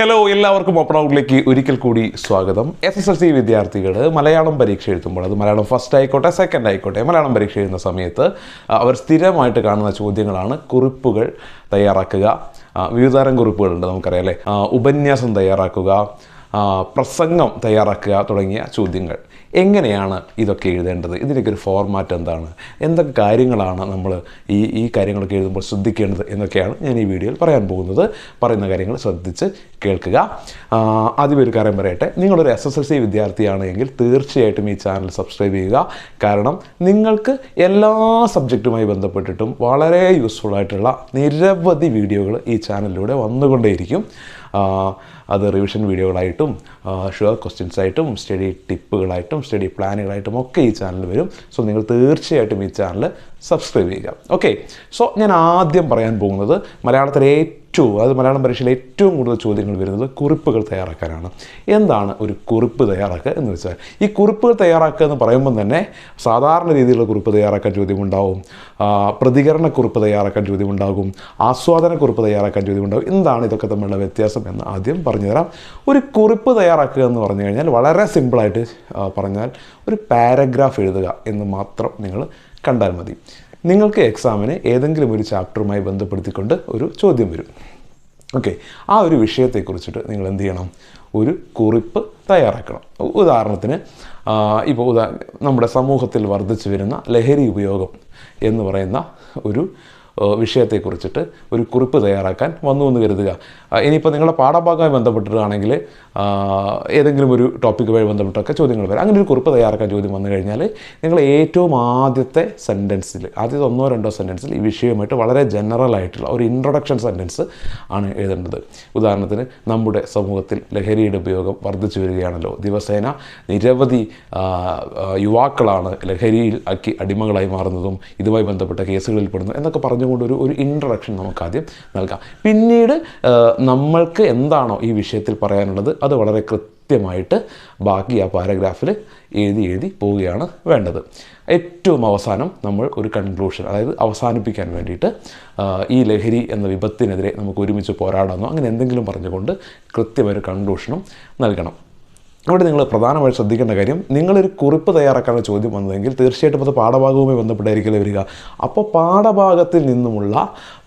Hello എല്ലാവർക്കും open ഔട്ടിലേക്ക് ഒരിക്കൽ കൂടി സ്വാഗതം. എസ് എസ് എൽ സി വിദ്യാർത്ഥികൾ മലയാളം പരീക്ഷ എഴുതുമ്പോൾ അത് മലയാളം ഫസ്റ്റ് ആയിക്കോട്ടെ സെക്കൻഡ് ആയിക്കോട്ടെ മലയാളം പരീക്ഷ എഴുതുന്ന സമയത്ത് അവർ സ്ഥിരമായിട്ട് കാണുന്ന ചോദ്യങ്ങളാണ് കുറിപ്പുകൾ തയ്യാറാക്കുക. വിവിധതരം കുറിപ്പുകളുണ്ട് നമുക്കറിയാം അല്ലേ? ഉപന്യാസം തയ്യാറാക്കുക പ്രസംഗം തയ്യാറാക്കുക തുടങ്ങിയ ചോദ്യങ്ങൾ. എങ്ങനെയാണ് ഇതൊക്കെ എഴുതേണ്ടത്? ഇതിന്റെയൊക്കെ ഒരു ഫോർമാറ്റ് എന്താണ്? എന്തൊക്കെ കാര്യങ്ങളാണ് നമ്മൾ ഈ ഈ കാര്യങ്ങളൊക്കെ എഴുതുമ്പോൾ ശ്രദ്ധിക്കേണ്ടത് എന്നൊക്കെയാണ് ഞാൻ ഈ വീഡിയോയിൽ പറയാൻ പോകുന്നത്. പറയുന്ന കാര്യങ്ങൾ ശ്രദ്ധിച്ച് കേൾക്കുക. ആദ്യം ഒരു കാര്യം പറയട്ടെ. നിങ്ങളൊരു എസ് എസ് എൽ സി വിദ്യാർത്ഥിയാണെങ്കിൽ തീർച്ചയായിട്ടും ഈ ചാനൽ സബ്സ്ക്രൈബ് ചെയ്യുക. കാരണം നിങ്ങൾക്ക് എല്ലാ സബ്ജക്റ്റുമായി ബന്ധപ്പെട്ടിട്ടും വളരെ യൂസ്ഫുൾ ആയിട്ടുള്ള നിരവധി വീഡിയോകൾ ഈ ചാനലിലൂടെ വന്നുകൊണ്ടേയിരിക്കും. അത് റിവിഷൻ വീഡിയോകളായിട്ടും ഷുവർ ക്വസ്റ്റ്യൻസ് ആയിട്ടും സ്റ്റഡി ടിപ്പുകളായിട്ടും സ്റ്റഡി പ്ലാനുകളായിട്ടും ഒക്കെ ഈ ചാനൽ വരും. സോ നിങ്ങൾ തീർച്ചയായിട്ടും ഈ ചാനൽ സബ്സ്ക്രൈബ് ചെയ്യുക. ഓക്കെ സോ ഞാൻ ആദ്യം പറയാൻ പോകുന്നത് മലയാളത്തിലെ അത് മലയാളം പരീക്ഷയിൽ ഏറ്റവും കൂടുതൽ ചോദ്യങ്ങൾ വരുന്നത് കുറിപ്പുകൾ തയ്യാറാക്കാനാണ്. എന്താണ് ഒരു കുറിപ്പ് തയ്യാറാക്കുക എന്ന് വെച്ചാൽ ഈ കുറിപ്പുകൾ തയ്യാറാക്കുക എന്ന് പറയുമ്പോൾ തന്നെ സാധാരണ രീതിയിലുള്ള കുറിപ്പ് തയ്യാറാക്കാൻ ചോദ്യമുണ്ടാവും. ആ, പ്രതികരണ കുറിപ്പ് തയ്യാറാക്കാൻ ചോദ്യമുണ്ടാകും. ആസ്വാദന കുറിപ്പ് തയ്യാറാക്കാൻ ചോദ്യമുണ്ടാകും. എന്താണ് ഇതൊക്കെ തമ്മിലുള്ള വ്യത്യാസം എന്ന് ആദ്യം പറഞ്ഞുതരാം. ഒരു കുറിപ്പ് തയ്യാറാക്കുക എന്ന് പറഞ്ഞു കഴിഞ്ഞാൽ വളരെ സിമ്പിളായിട്ട് പറഞ്ഞാൽ ഒരു പാരഗ്രാഫ് എഴുതുക എന്ന് മാത്രം നിങ്ങൾ കണ്ടാൽ മതി. നിങ്ങൾക്ക് എക്സാമിന് ഏതെങ്കിലും ഒരു ചാപ്റ്ററുമായി ബന്ധപ്പെടുത്തിക്കൊണ്ട് ഒരു ചോദ്യം വരും. ഓക്കെ ആ ഒരു വിഷയത്തെക്കുറിച്ചിട്ട് നിങ്ങൾ എന്ത് ചെയ്യണം? ഒരു കുറിപ്പ് തയ്യാറാക്കണം. ഉദാഹരണത്തിന് ഇപ്പോൾ ഉദാ നമ്മുടെ സമൂഹത്തിൽ വർദ്ധിച്ചു വരുന്ന ലഹരി ഉപയോഗം എന്ന് പറയുന്ന ഒരു വിഷയത്തെക്കുറിച്ചിട്ട് ഒരു കുറിപ്പ് തയ്യാറാക്കാൻ വന്നു എന്ന് കരുതുക. ഇനിയിപ്പോൾ നിങ്ങളുടെ പാഠഭാഗവുമായി ബന്ധപ്പെട്ടിട്ടാണെങ്കിൽ ഏതെങ്കിലും ഒരു ടോപ്പിക്ക് ടോപ്പിക്കുമായി ബന്ധപ്പെട്ടൊക്കെ ചോദ്യങ്ങൾ വരും. അങ്ങനെ ഒരു കുറിപ്പ് തയ്യാറാക്കാൻ ചോദ്യം വന്നു കഴിഞ്ഞാൽ നിങ്ങൾ ഏറ്റവും ആദ്യത്തെ സെന്റൻസിൽ ആദ്യത്തെ ഒന്നോ രണ്ടോ സെന്റൻസിൽ ഈ വിഷയവുമായിട്ട് വളരെ ജനറൽ ആയിട്ടുള്ള ഒരു ഇൻട്രൊഡക്ഷൻ സെന്റൻസ് ആണ് എഴുതേണ്ടത്. ഉദാഹരണത്തിന് നമ്മുടെ സമൂഹത്തിൽ ലഹരിയുടെ ഉപയോഗം വർദ്ധിച്ചു വരികയാണല്ലോ. ദിവസേന നിരവധി യുവാക്കളാണ് ലഹരിയിൽ ആക്കി അടിമകളായി മാറുന്നതും ഇതുമായി ബന്ധപ്പെട്ട കേസുകളിൽ പെടുന്നു എന്നൊക്കെ പറഞ്ഞുകൊണ്ട് ഒരു ഒരു ഇൻട്രൊഡക്ഷൻ നമുക്ക് ആദ്യം നൽകാം. പിന്നീട് നമ്മൾക്ക് എന്താണോ ഈ വിഷയത്തിൽ പറയാനുള്ളത് അത് വളരെ കൃത്യമായിട്ട് ബാക്കി ആ പാരഗ്രാഫിൽ എഴുതി എഴുതി പോവുകയാണ് വേണ്ടത്. ഏറ്റവും അവസാനം നമ്മൾ ഒരു കൺക്ലൂഷൻ അതായത് അവസാനിപ്പിക്കാൻ വേണ്ടിയിട്ട് ഈ ലഹരി എന്ന വിപത്തിനെതിരെ നമുക്ക് ഒരുമിച്ച് പോരാടാമെന്നോ അങ്ങനെ എന്തെങ്കിലും പറഞ്ഞുകൊണ്ട് കൃത്യമായൊരു കൺക്ലൂഷനും നൽകണം. അവിടെ നിങ്ങൾ പ്രധാനമായി ശ്രദ്ധിക്കേണ്ട കാര്യം നിങ്ങളൊരു കുറിപ്പ് തയ്യാറാക്കാനുള്ള ചോദ്യം വന്നതെങ്കിൽ തീർച്ചയായിട്ടും അത് പാഠഭാഗവുമായി ബന്ധപ്പെട്ടായിരിക്കില്ല വരിക. അപ്പോൾ പാഠഭാഗത്തിൽ നിന്നുമുള്ള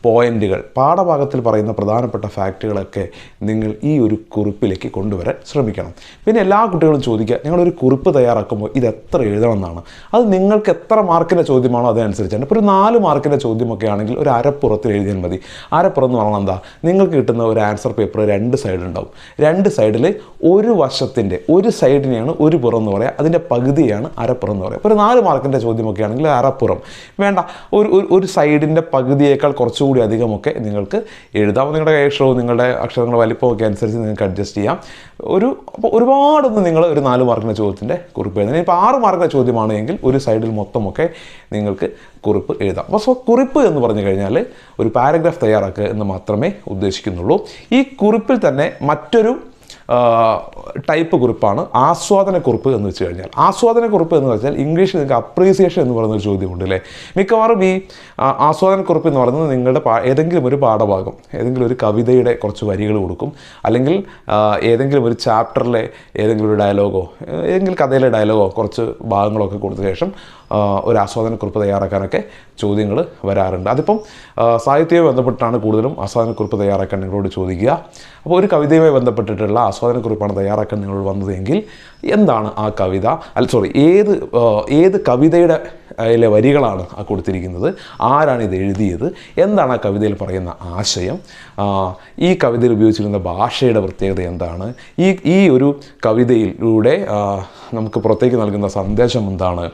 പോയിന്റുകൾ. പാഠഭാഗത്തിൽ പറയുന്ന പ്രധാനപ്പെട്ട ഫാക്റ്റുകളൊക്കെ നിങ്ങൾ ഈ ഒരു കുറിപ്പിലേക്ക് കൊണ്ടുവരാൻ ശ്രമിക്കണം. പിന്നെ എല്ലാ കുട്ടികളും ചോദിക്കുക ഞങ്ങളൊരു കുറിപ്പ് തയ്യാറാക്കുമ്പോൾ ഇത് എത്ര എഴുതണം എന്നാണ് അത് നിങ്ങൾക്ക് എത്ര മാർക്കിന്റെ ചോദ്യമാണോ അതനുസരിച്ചാണ്. ഇപ്പോൾ ഒരു നാല് മാർക്കിന്റെ ചോദ്യമൊക്കെ ആണെങ്കിൽ ഒരു അരപ്പുറത്തിൽ എഴുതിയാൽ മതി. അരപ്പുറം പറഞ്ഞാൽ എന്താ? നിങ്ങൾക്ക് കിട്ടുന്ന ഒരു ആൻസർ പേപ്പർ രണ്ട് സൈഡ് ഉണ്ടാവും രണ്ട് സൈഡിൽ ഒരു വശത്തിന്റെ ഒരു സൈഡിനെയാണ് ഒരു പുറം എന്ന് പറയുക അതിന്റെ പകുതിയാണ് അരപ്പുറം എന്ന് പറയുക ഇപ്പോൾ ഒരു നാല് മാർക്കിന്റെ ചോദ്യമൊക്കെ ആണെങ്കിൽ അരപ്പുറം. വേണ്ട ഒരു- ഒരു സൈഡിന്റെ പകുതിയേക്കാൾ കുറച്ചുകൂടി അധികമൊക്കെ നിങ്ങൾക്ക് എഴുതാം. നിങ്ങളുടെ അക്ഷരവും നിങ്ങളുടെ അക്ഷരങ്ങളുടെ വലിപ്പമൊക്കെ അനുസരിച്ച് നിങ്ങൾക്ക് അഡ്ജസ്റ്റ് ചെയ്യാം. ഒരു അപ്പോൾ ഒരുപാടൊന്നും നിങ്ങൾ ഒരു നാല് മാർക്കിന്റെ ചോദ്യത്തിന്റെ കുറിപ്പ് എഴുതുന്നത് ഇപ്പോൾ ആറ് മാർക്കിന്റെ ചോദ്യമാണെങ്കിൽ ഒരു സൈഡിൽ മൊത്തമൊക്കെ നിങ്ങൾക്ക് കുറിപ്പ് എഴുതാം. അപ്പോൾ സോ കുറിപ്പ് എന്ന് പറഞ്ഞു കഴിഞ്ഞാൽ ഒരു പാരഗ്രാഫ് തയ്യാറാക്കുക എന്ന് മാത്രമേ ഉദ്ദേശിക്കുന്നുള്ളൂ. ഈ കുറിപ്പിൽ തന്നെ മറ്റൊരു ടൈപ്പ് കുറിപ്പാണ് ആസ്വാദന കുറിപ്പ് എന്ന് വെച്ച് കഴിഞ്ഞാൽ. ആസ്വാദന കുറിപ്പ് എന്ന് വെച്ചാൽ ഇംഗ്ലീഷിൽ നിങ്ങൾക്ക് അപ്രീസിയേഷൻ എന്ന് പറയുന്ന ഒരു ചോദ്യമുണ്ട് അല്ലേ? മിക്കവാറും ഈ ആസ്വാദന കുറിപ്പ് എന്ന് പറയുന്നത് നിങ്ങളുടെ ഏതെങ്കിലും ഒരു പാഠഭാഗം ഏതെങ്കിലും ഒരു കവിതയുടെ കുറച്ച് വരികൾ കൊടുക്കും. അല്ലെങ്കിൽ ഏതെങ്കിലും ഒരു ചാപ്റ്ററിലെ ഏതെങ്കിലും ഒരു ഡയലോഗോ ഏതെങ്കിലും കഥയിലെ ഡയലോഗോ കുറച്ച് ഭാഗങ്ങളൊക്കെ കൊടുത്ത ശേഷം ഒരു ആസ്വാദന കുറിപ്പ് തയ്യാറാക്കാനൊക്കെ ചോദ്യങ്ങൾ വരാറുണ്ട്. അതിപ്പം സാഹിത്യവുമായി ബന്ധപ്പെട്ടാണ് കൂടുതലും ആസ്വാദനക്കുറിപ്പ് തയ്യാറാക്കാൻ നിങ്ങളോട് ചോദിക്കുക. അപ്പോൾ ഒരു കവിതയുമായി ബന്ധപ്പെട്ടിട്ടുള്ള ആസ്വാദനക്കുറിപ്പാണ് തയ്യാറാക്കാൻ നിങ്ങൾ വന്നതെങ്കിൽ എന്താണ് ആ കവിത? അല്ല സോറി ഏത് ഏത് കവിതയുടെ അതിലെ വരികളാണ് ആ കൊടുത്തിരിക്കുന്നത്? ആരാണ് ഇത് എഴുതിയത്? എന്താണ് ആ കവിതയിൽ പറയുന്ന ആശയം? ഈ കവിതയിൽ ഉപയോഗിച്ചിരുന്ന ഭാഷയുടെ പ്രത്യേകത എന്താണ്? ഈ ഈ ഒരു കവിതയിലൂടെ നമുക്ക് പുറത്തേക്ക് നൽകുന്ന സന്ദേശം എന്താണ്?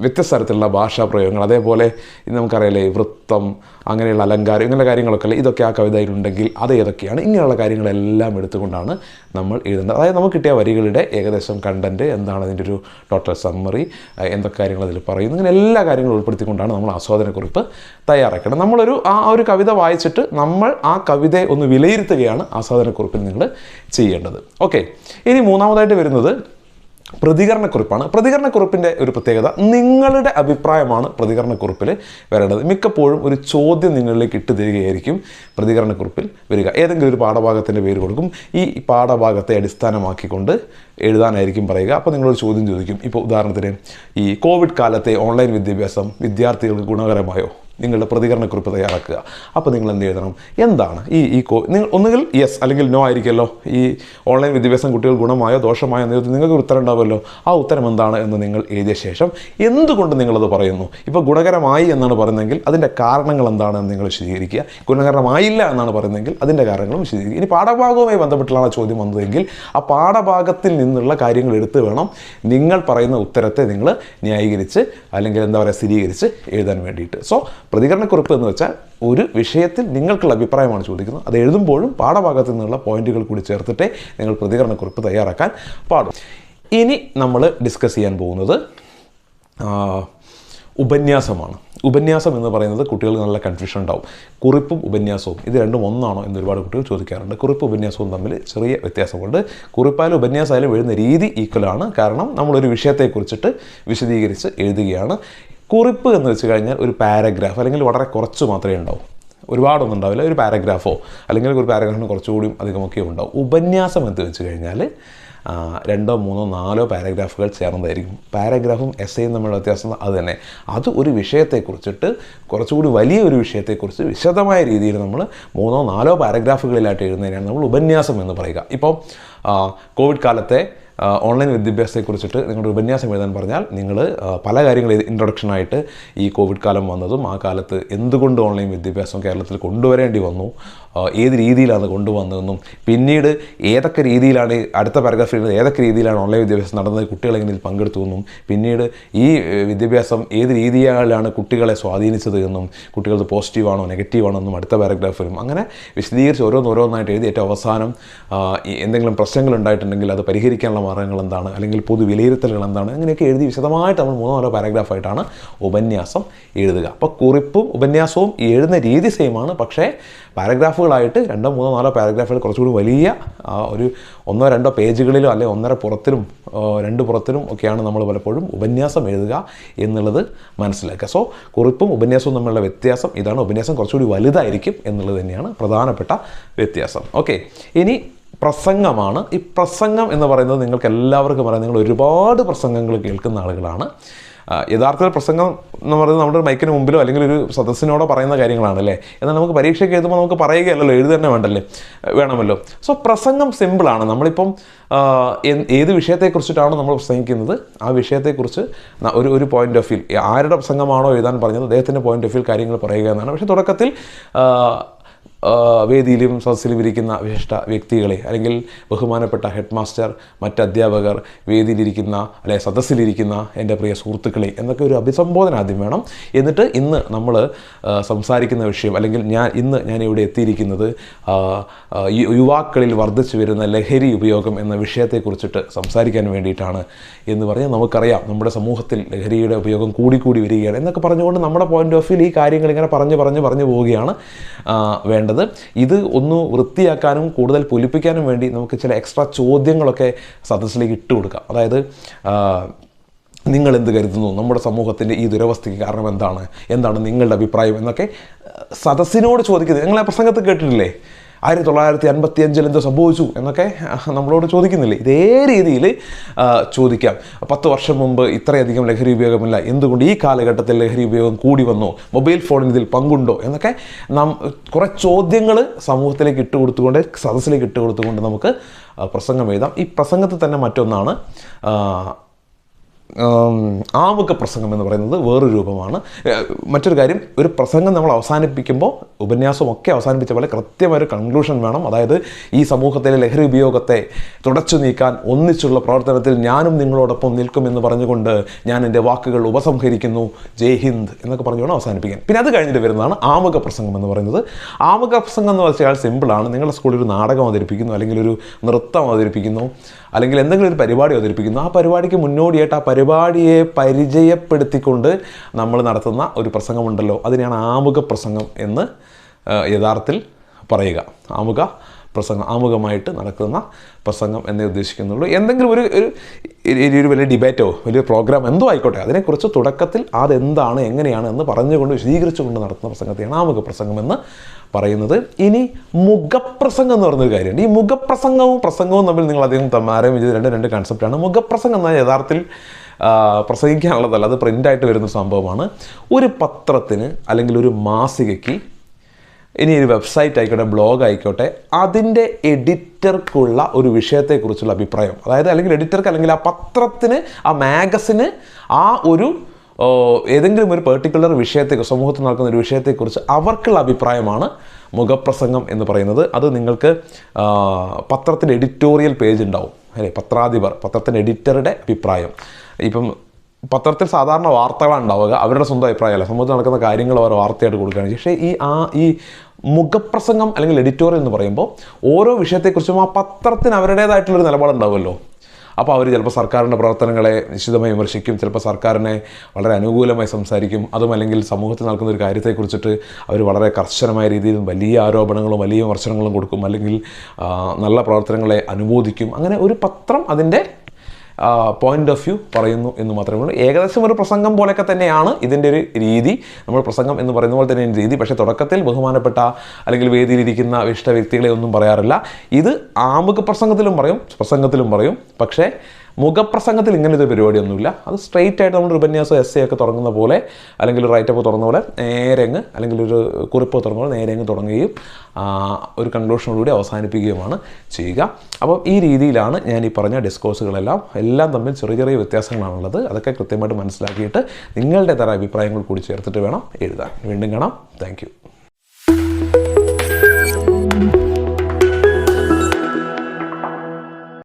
വ്യത്യസ്ത തരത്തിലുള്ള ഭാഷാ പ്രയോഗങ്ങൾ അതേപോലെ നമുക്കറിയാലേ വൃത്തം അങ്ങനെയുള്ള അലങ്കാരം ഇങ്ങനെയുള്ള കാര്യങ്ങളൊക്കെ അല്ലേ? ഇതൊക്കെ ആ കവിതയിലുണ്ടെങ്കിൽ അത് ഏതൊക്കെയാണ്? ഇങ്ങനെയുള്ള കാര്യങ്ങളെല്ലാം എടുത്തുകൊണ്ടാണ് നമ്മൾ എഴുതുന്നത്. അതായത് നമുക്ക് കിട്ടിയ വരികളുടെ ഏകദേശം കണ്ടന്റ് എന്താണ് അതിന്റെ ഒരു ടോട്ടൽ സമ്മറി എന്തൊക്കെ കാര്യങ്ങൾ അതിൽ പറയുന്നു ഇങ്ങനെ എല്ലാ കാര്യങ്ങളും ഉൾപ്പെടുത്തിക്കൊണ്ടാണ് നമ്മൾ ആസ്വാദനക്കുറിപ്പ് തയ്യാറാക്കേണ്ടത്. നമ്മളൊരു ആ ഒരു കവിത വായിച്ചിട്ട് നമ്മൾ ആ കവിതയെ ഒന്ന് വിലയിരുത്തുകയാണ് ആസ്വാദനക്കുറിപ്പിൽ നിങ്ങൾ ചെയ്യേണ്ടത്. ഓക്കെ. ഇനി മൂന്നാമതായിട്ട് വരുന്നത് പ്രതികരണക്കുറിപ്പാണ്. പ്രതികരണക്കുറിപ്പിന്റെ ഒരു പ്രത്യേകത നിങ്ങളുടെ അഭിപ്രായമാണ് പ്രതികരണക്കുറിപ്പിൽ വരേണ്ടത്. മിക്കപ്പോഴും ഒരു ചോദ്യം നിങ്ങളിലേക്ക് ഇട്ട് തരികയായിരിക്കും പ്രതികരണക്കുറിപ്പിൽ വരിക. ഏതെങ്കിലും ഒരു പാഠഭാഗത്തിന്റെ പേര് കൊടുക്കും. ഈ പാഠഭാഗത്തെ അടിസ്ഥാനമാക്കിക്കൊണ്ട് എഴുതാനായിരിക്കും പറയുക. അപ്പോൾ നിങ്ങളൊരു ചോദ്യം ചോദിക്കും. ഇപ്പോൾ ഉദാഹരണത്തിന് ഈ കോവിഡ് കാലത്തെ ഓൺലൈൻ വിദ്യാഭ്യാസം വിദ്യാർത്ഥികൾക്ക് ഗുണകരമായോ? നിങ്ങളുടെ പ്രതികരണക്കുറിപ്പ് തയ്യാറാക്കുക. അപ്പോൾ നിങ്ങൾ എന്ത് എഴുതണം എന്താണ് ഈ ഈ കോ നിങ്ങൾ ഒന്നുകിൽ യെസ് അല്ലെങ്കിൽ നോ ആയിരിക്കുമല്ലോ. ഈ ഓൺലൈൻ വിദ്യാഭ്യാസം കുട്ടികൾ ഗുണമായോ ദോഷമായോ എന്ന് നിങ്ങൾക്ക് ഉത്തരം ഉണ്ടാവുമല്ലോ. ആ ഉത്തരം എന്താണ് എന്ന് നിങ്ങൾ എഴുതിയ ശേഷം എന്തുകൊണ്ട് നിങ്ങളത് പറയുന്നു? ഇപ്പോൾ ഗുണകരമായി എന്നാണ് പറയുന്നതെങ്കിൽ അതിന്റെ കാരണങ്ങൾ എന്താണെന്ന് നിങ്ങൾ വിശദീകരിക്കുക. ഗുണകരമായില്ല എന്നാണ് പറയുന്നതെങ്കിൽ അതിന്റെ കാരണങ്ങളും വിശദീകരിക്കുക. ഇനി പാഠഭാഗവുമായി ബന്ധപ്പെട്ടുള്ള ചോദ്യം വന്നതെങ്കിൽ ആ പാഠഭാഗത്തിൽ നിന്നുള്ള കാര്യങ്ങൾ എടുത്തു വേണം നിങ്ങൾ പറയുന്ന ഉത്തരത്തെ നിങ്ങൾ ന്യായീകരിച്ച് അല്ലെങ്കിൽ എന്താ പറയുക സ്ഥിരീകരിച്ച് എഴുതാൻ വേണ്ടിയിട്ട്. സോ പ്രതികരണക്കുറിപ്പ് എന്ന് വെച്ചാൽ ഒരു വിഷയത്തിൽ നിങ്ങൾക്കുള്ള അഭിപ്രായമാണ് ചോദിക്കുന്നത്. അത് എഴുതുമ്പോഴും പാഠഭാഗത്തു നിന്നുള്ള പോയിന്റുകൾ കൂടി ചേർത്തിട്ടേ നിങ്ങൾ പ്രതികരണക്കുറിപ്പ് തയ്യാറാക്കാൻ പാടും ഇനി നമ്മൾ ഡിസ്കസ് ചെയ്യാൻ പോകുന്നത് ഉപന്യാസമാണ്. ഉപന്യാസം എന്ന് പറയുന്നത് കുട്ടികൾക്ക് നല്ല കൺഫ്യൂഷൻ ഉണ്ടാവും. കുറിപ്പും ഉപന്യാസവും ഇത് രണ്ടും ഒന്നാണോ എന്ന് ഒരുപാട് കുട്ടികൾ ചോദിക്കാറുണ്ട്. കുറിപ്പ് ഉപന്യാസവും തമ്മിൽ ചെറിയ വ്യത്യാസമുണ്ട്. കുറിപ്പായാലും ഉപന്യാസമായാലും എഴുതുന്ന രീതി ഈക്വലാണ് കാരണം നമ്മളൊരു വിഷയത്തെക്കുറിച്ചിട്ട് വിശദീകരിച്ച് എഴുതുകയാണ്. കുറിപ്പ് എന്ന് വെച്ച് കഴിഞ്ഞാൽ ഒരു പാരഗ്രാഫ് അല്ലെങ്കിൽ വളരെ കുറച്ച് മാത്രമേ ഉണ്ടാവും. ഒരുപാടൊന്നും ഉണ്ടാവില്ല. ഒരു പാരഗ്രാഫോ അല്ലെങ്കിൽ ഒരു പാരഗ്രാഫിന് കുറച്ചുകൂടി അധികമൊക്കെ ഉണ്ടാവും. ഉപന്യാസം എന്ന് വെച്ച് കഴിഞ്ഞാൽ രണ്ടോ മൂന്നോ നാലോ പാരഗ്രാഫുകൾ ചേർന്നതായിരിക്കും. പാരഗ്രാഫും എസ്സേയും തമ്മിലുള്ള വ്യത്യാസം അത് തന്നെ. അത് ഒരു വിഷയത്തെക്കുറിച്ചിട്ട് കുറച്ചുകൂടി വലിയ ഒരു വിഷയത്തെക്കുറിച്ച് വിശദമായ രീതിയിൽ നമ്മൾ മൂന്നോ നാലോ പാരഗ്രാഫുകളിലായിട്ട് എഴുതുന്നതിനാണ് നമ്മൾ ഉപന്യാസം എന്ന് പറയുക. ഇപ്പോൾ കോവിഡ് കാലത്തെ ഓൺലൈൻ വിദ്യാഭ്യാസത്തെക്കുറിച്ചിട്ട് നിങ്ങളുടെ ഉപന്യാസം എഴുതാൻ പറഞ്ഞാൽ നിങ്ങൾ പല കാര്യങ്ങൾ ഇൻട്രൊഡക്ഷനായിട്ട് ഈ കോവിഡ് കാലം വന്നതും ആ കാലത്ത് എന്തുകൊണ്ട് ഓൺലൈൻ വിദ്യാഭ്യാസം കേരളത്തിൽ കൊണ്ടുവരേണ്ടി വന്നു? ഏത് രീതിയിലാണ് കൊണ്ടുവന്നതെന്നും പിന്നീട് ഏതൊക്കെ രീതിയിലാണ് അടുത്ത പാരഗ്രാഫിൽ ഏതൊക്കെ രീതിയിലാണ് ഓൺലൈൻ വിദ്യാഭ്യാസം നടന്നത് കുട്ടികളെങ്ങനെ ഇതിൽ പങ്കെടുത്തു എന്നും പിന്നീട് ഈ വിദ്യാഭ്യാസം ഏത് രീതിയിലാണ് കുട്ടികളെ സ്വാധീനിച്ചത് എന്നും കുട്ടികൾക്ക് പോസിറ്റീവാണോ നെഗറ്റീവാണോ എന്നും അടുത്ത പാരഗ്രാഫിലും അങ്ങനെ വിശദീകരിച്ച് ഓരോന്നോരോന്നായിട്ട് എഴുതി ഏറ്റവും അവസാനം എന്തെങ്കിലും പ്രശ്നങ്ങൾ ഉണ്ടായിട്ടുണ്ടെങ്കിൽ അത് പരിഹരിക്കാനുള്ള മാർഗങ്ങൾ എന്താണ് അല്ലെങ്കിൽ പൊതു വിലയിരുത്തലുകൾ എന്താണ് അങ്ങനെയൊക്കെ എഴുതി വിശദമായിട്ട് നമ്മൾ മൂന്നോ ഓരോ പാരഗ്രാഫായിട്ടാണ് ഉപന്യാസം എഴുതുക. അപ്പോൾ കുറിപ്പും ഉപന്യാസവും എഴുതുന്ന രീതി സെയിമാണ് പക്ഷേ പാരഗ്രാഫുകളായിട്ട് രണ്ടോ മൂന്നോ നാലോ പാരഗ്രാഫുകൾ കുറച്ചുകൂടി വലിയ ഒരു ഒന്നോ രണ്ടോ പേജുകളിലോ അല്ലെങ്കിൽ ഒന്നര പുറത്തിലും രണ്ട് പുറത്തിലും ഒക്കെയാണ് നമ്മൾ പലപ്പോഴും ഉപന്യാസം എഴുതുക എന്നുള്ളത് മനസ്സിലാക്കുക. സോ കുറിപ്പും ഉപന്യാസവും തമ്മിലുള്ള വ്യത്യാസം ഇതാണ്. ഉപന്യാസം കുറച്ചുകൂടി വലുതായിരിക്കും എന്നുള്ളത് തന്നെയാണ് പ്രധാനപ്പെട്ട വ്യത്യാസം. ഓക്കെ ഇനി പ്രസംഗമാണ്. ഈ പ്രസംഗം എന്ന് പറയുന്നത് നിങ്ങൾക്ക് എല്ലാവർക്കും അറിയാം. നിങ്ങൾ ഒരുപാട് പ്രസംഗങ്ങൾ കേൾക്കുന്ന ആളുകളാണ്. യഥാർത്ഥത്തിൽ പ്രസംഗം എന്ന് പറയുന്നത് നമ്മുടെ മൈക്കിന് മുമ്പിലോ അല്ലെങ്കിൽ ഒരു സദസ്സിനോടോ പറയുന്ന കാര്യങ്ങളാണ് അല്ലേ? എന്നാൽ നമുക്ക് പരീക്ഷയ്ക്ക് എഴുതുമ്പോൾ നമുക്ക് പറയുകയല്ലല്ലോ എഴുതി തന്നെ വേണ്ടല്ലേ? വേണമല്ലോ. സോ പ്രസംഗം സിമ്പിളാണ് നമ്മളിപ്പം ഏത് വിഷയത്തെക്കുറിച്ചിട്ടാണോ നമ്മൾ പ്രസംഗിക്കുന്നത് ആ വിഷയത്തെക്കുറിച്ച് ഒരു ഒരു പോയിന്റ് ഓഫ് വ്യൂ ആരുടെ പ്രസംഗമാണോ എഴുതാൻ പറഞ്ഞത് അദ്ദേഹത്തിന്റെ പോയിന്റ് ഓഫ് വ്യൂ കാര്യങ്ങൾ പറയുക എന്നാണ്. പക്ഷേ തുടക്കത്തിൽ വേദിയിലും സദസ്സിലും ഇരിക്കുന്ന വിശിഷ്ട വ്യക്തികളെ അല്ലെങ്കിൽ ബഹുമാനപ്പെട്ട ഹെഡ് മാസ്റ്റർ മറ്റ് അധ്യാപകർ വേദിയിലിരിക്കുന്ന അല്ലെങ്കിൽ സദസ്സിലിരിക്കുന്ന എന്റെ പ്രിയ സുഹൃത്തുക്കളെ എന്നൊക്കെ ഒരു അഭിസംബോധന ആദ്യം വേണം. എന്നിട്ട് ഇന്ന് നമ്മൾ സംസാരിക്കുന്ന വിഷയം അല്ലെങ്കിൽ ഞാൻ ഇന്ന് ഞാൻ ഇവിടെ എത്തിയിരിക്കുന്നത് യുവാക്കളിൽ വർദ്ധിച്ചു വരുന്ന ലഹരി ഉപയോഗം എന്ന വിഷയത്തെക്കുറിച്ചിട്ട് സംസാരിക്കാൻ വേണ്ടിയിട്ടാണ് എന്ന് പറഞ്ഞാൽ നമുക്കറിയാം നമ്മുടെ സമൂഹത്തിൽ ലഹരിയുടെ ഉപയോഗം കൂടിക്കൂടി വരികയാണ് എന്നൊക്കെ പറഞ്ഞുകൊണ്ട് നമ്മുടെ പോയിന്റ് ഓഫ് വ്യൂ ഈ കാര്യങ്ങൾ ഇങ്ങനെ പറഞ്ഞ് പറഞ്ഞ് പറഞ്ഞു പോവുകയാണ്. വേണ്ടത് ഇത് ഒന്ന് വൃത്തിയാക്കാനും കൂടുതൽ പൊലിപ്പിക്കാനും വേണ്ടി നമുക്ക് ചില എക്സ്ട്രാ ചോദ്യങ്ങളൊക്കെ സദസ്സിലേക്ക് ഇട്ട് കൊടുക്കാം. അതായത് നിങ്ങൾ എന്ത് കരുതുന്നു? നമ്മുടെ സമൂഹത്തിന്റെ ഈ ദുരവസ്ഥയ്ക്ക് കാരണം എന്താണ്? എന്താണ് നിങ്ങളുടെ അഭിപ്രായം? എന്നൊക്കെ സദസ്സിനോട് ചോദിക്കുന്നത്. നിങ്ങൾ ആ പ്രസംഗത്ത് കേട്ടിട്ടില്ലേ? ആയിരത്തി തൊള്ളായിരത്തി അൻപത്തി അഞ്ചിൽ എന്തോ സംഭവിച്ചു എന്നൊക്കെ നമ്മളോട് ചോദിക്കുന്നില്ലേ? ഇതേ രീതിയിൽ ചോദിക്കാം. പത്ത് വർഷം മുമ്പ് ഇത്രയധികം ലഹരി ഉപയോഗമില്ല. എന്തുകൊണ്ട് ഈ കാലഘട്ടത്തിൽ ലഹരി ഉപയോഗം കൂടി വന്നു? മൊബൈൽ ഫോണിന് ഇതിൽ പങ്കുണ്ടോ? എന്നൊക്കെ നാം കുറേ ചോദ്യങ്ങൾ സമൂഹത്തിലേക്ക് ഇട്ട് കൊടുത്തുകൊണ്ട് സദസ്സിലേക്ക് ഇട്ട് കൊടുത്തുകൊണ്ട് നമുക്ക് പ്രസംഗം എഴുതാം. ഈ പ്രസംഗത്തിൽ തന്നെ മറ്റൊന്നാണ് ആമുഖ പ്രസംഗം എന്ന് പറയുന്നത് വേറൊരു രൂപമാണ്. മറ്റൊരു കാര്യം ഒരു പ്രസംഗം നമ്മൾ അവസാനിപ്പിക്കുമ്പോൾ ഉപന്യാസം ഒക്കെ അവസാനിപ്പിച്ച പോലെ കൃത്യമായ ഒരു കൺക്ലൂഷൻ വേണം. അതായത് ഈ സമൂഹത്തിലെ ലഹരി ഉപയോഗത്തെ തുടച്ചു നീക്കാൻ ഒന്നിച്ചുള്ള പ്രവർത്തനത്തിൽ ഞാനും നിങ്ങളോടൊപ്പം നിൽക്കുമെന്ന് പറഞ്ഞുകൊണ്ട് ഞാൻ എന്റെ വാക്കുകൾ ഉപസംഹരിക്കുന്നു. ജയ് ഹിന്ദ് എന്നൊക്കെ പറഞ്ഞു വേണം അവസാനിപ്പിക്കാൻ. പിന്നെ അത് കഴിഞ്ഞിട്ട് വരുന്നതാണ് ആമുഖ പ്രസംഗം എന്ന് പറയുന്നത്. ആമുഖ പ്രസംഗം എന്ന് വെച്ചാൽ സിമ്പിളാണ് നിങ്ങളുടെ സ്കൂളിൽ ഒരു നാടകം അവതരിപ്പിക്കുന്നു അല്ലെങ്കിൽ ഒരു നൃത്തം അവതരിപ്പിക്കുന്നു. അല്ലെങ്കിൽ എന്തെങ്കിലും ഒരു പരിപാടി അവതരിപ്പിക്കുന്നു. ആ പരിപാടിക്ക് മുന്നോടിയായിട്ട് ആ പരിപാടിയെ പരിചയപ്പെടുത്തിക്കൊണ്ട് നമ്മൾ നടത്തുന്ന ഒരു പ്രസംഗമുണ്ടല്ലോ. അതിനെയാണ് ആമുഖ പ്രസംഗം എന്ന് യഥാർത്ഥത്തിൽ പറയുക. ആമുഖ പ്രസംഗം ആമുഖമായിട്ട് നടക്കുന്ന പ്രസംഗം എന്നേ ഉദ്ദേശിക്കുന്നുള്ളൂ. എന്തെങ്കിലും ഒരു ഒരു ഒരു- വലിയ ഡിബേറ്റോ വലിയ പ്രോഗ്രാം എന്തോ ആയിക്കോട്ടെ അതിനെക്കുറിച്ച് തുടക്കത്തിൽ അതെന്താണ് എങ്ങനെയാണ് എന്ന് പറഞ്ഞുകൊണ്ട് വിശദീകരിച്ചുകൊണ്ട് നടത്തുന്ന പ്രസംഗത്തെയാണ് ആമുഖ പ്രസംഗം എന്ന് പറയുന്നത്. ഇനി മുഖപ്രസംഗം എന്ന് പറയുന്നൊരു കാര്യമുണ്ട്. ഈ മുഖപ്രസംഗവും പ്രസംഗവും തമ്മിൽ നിങ്ങൾ അധികം തമാരം ഇത് രണ്ട് രണ്ട് കൺസെപ്റ്റാണ് മുഖപ്രസംഗം എന്നാൽ യഥാർത്ഥത്തിൽ പ്രസംഗിക്കാനുള്ളതല്ല അത് പ്രിന്റായിട്ട് വരുന്ന സംഭവമാണ്. ഒരു പത്രത്തിന് അല്ലെങ്കിൽ ഒരു മാസികയ്ക്ക് ഇനി ഒരു വെബ്സൈറ്റ് ആയിക്കോട്ടെ ബ്ലോഗ് ആയിക്കോട്ടെ അതിന്റെ എഡിറ്റർക്കുള്ള ഒരു വിഷയത്തെക്കുറിച്ചുള്ള അഭിപ്രായം. അതായത് അല്ലെങ്കിൽ എഡിറ്റർക്ക് അല്ലെങ്കിൽ ആ പത്രത്തിന് ആ മാഗസിന് ആ ഒരു ഏതെങ്കിലും ഒരു പെർട്ടിക്കുലർ വിഷയത്തെ സമൂഹത്തിൽ നടക്കുന്ന ഒരു വിഷയത്തെക്കുറിച്ച് അവർക്കുള്ള അഭിപ്രായമാണ് മുഖപ്രസംഗം എന്ന് പറയുന്നത്. അത് നിങ്ങൾക്ക് പത്രത്തിന്റെ എഡിറ്റോറിയൽ പേജ് ഉണ്ടാവും. അല്ലേ? പത്രാധിപർ പത്രത്തിന്റെ എഡിറ്ററുടെ അഭിപ്രായം. ഇപ്പം പത്രത്തിൽ സാധാരണ വാർത്തകളാണ് ഉണ്ടാവുക അവരുടെ സ്വന്തം അഭിപ്രായമല്ല? സമൂഹത്തിൽ നടക്കുന്ന കാര്യങ്ങൾ അവർ വാർത്തയായിട്ട് കൊടുക്കുകയാണ്. പക്ഷേ ഈ ആ ഈ മുഖപ്രസംഗം അല്ലെങ്കിൽ എഡിറ്റോറിയൽ എന്ന് പറയുമ്പോൾ ഓരോ വിഷയത്തെക്കുറിച്ചും ആ പത്രത്തിന് അവരുടേതായിട്ടുള്ളൊരു നിലപാടുണ്ടാവുമല്ലോ. അപ്പോൾ അവർ ചിലപ്പോൾ സർക്കാരിന്റെ പ്രവർത്തനങ്ങളെ നിശ്ചിതമായി വിമർശിക്കും. ചിലപ്പോൾ സർക്കാരിനെ വളരെ അനുകൂലമായി സംസാരിക്കും. അതും അല്ലെങ്കിൽ സമൂഹത്തിൽ നടക്കുന്ന ഒരു കാര്യത്തെക്കുറിച്ചിട്ട് അവർ വളരെ കർശനമായ രീതിയിൽ വലിയ ആരോപണങ്ങളും വലിയ വിമർശനങ്ങളും കൊടുക്കും. അല്ലെങ്കിൽ നല്ല പ്രവർത്തനങ്ങളെ അനുമോദിക്കും. അങ്ങനെ ഒരു പത്രം അതിന്റെ പോയിന്റ് ഓഫ് വ്യൂ പറയുന്നു എന്ന് മാത്രമേ ഉള്ളൂ. ഏകദേശം ഒരു പ്രസംഗം പോലെയൊക്കെ തന്നെയാണ് ഇതിന്റെ ഒരു രീതി. നമ്മൾ പ്രസംഗം എന്ന് പറയുന്ന പോലെ തന്നെ രീതി. പക്ഷേ തുടക്കത്തിൽ ബഹുമാനപ്പെട്ട അല്ലെങ്കിൽ വേദിയിലിരിക്കുന്ന വിശിഷ്ട വ്യക്തികളെ ഒന്നും പറയാറില്ല. ഇത് ആമുഖ പ്രസംഗത്തിലും പറയും പ്രസംഗത്തിലും പറയും. പക്ഷേ മുഖപ്രസംഗത്തിൽ ഇങ്ങനെ ഒരു പരിപാടിയൊന്നുമില്ല. അത് സ്ട്രെയിറ്റ് ആയിട്ട് നമ്മൾ ഉപന്യാസം എസ് എ ഒക്കെ തുടങ്ങുന്ന പോലെ അല്ലെങ്കിൽ റൈറ്റപ്പ് തുടങ്ങുന്ന പോലെ നേരെ അങ്ങ് അല്ലെങ്കിൽ ഒരു കുറിപ്പ് തുടങ്ങുന്ന പോലെ നേരെ അങ്ങ് തുടങ്ങുകയും ഒരു കൺക്ലൂഷനോടുകൂടി അവസാനിപ്പിക്കുകയുമാണ് ചെയ്യുക. അപ്പം ഈ രീതിയിലാണ് ഞാൻ ഈ പറഞ്ഞ ഡിസ്കോഴ്സുകളെല്ലാം എല്ലാം തമ്മിൽ ചെറിയ ചെറിയ വ്യത്യാസങ്ങളാണുള്ളത്. അതൊക്കെ കൃത്യമായിട്ട് മനസ്സിലാക്കിയിട്ട് നിങ്ങളുടെ തര അഭിപ്രായങ്ങൾ കൂടി ചേർത്തിട്ട് വേണം എഴുതാൻ. വീണ്ടും കാണാം. താങ്ക്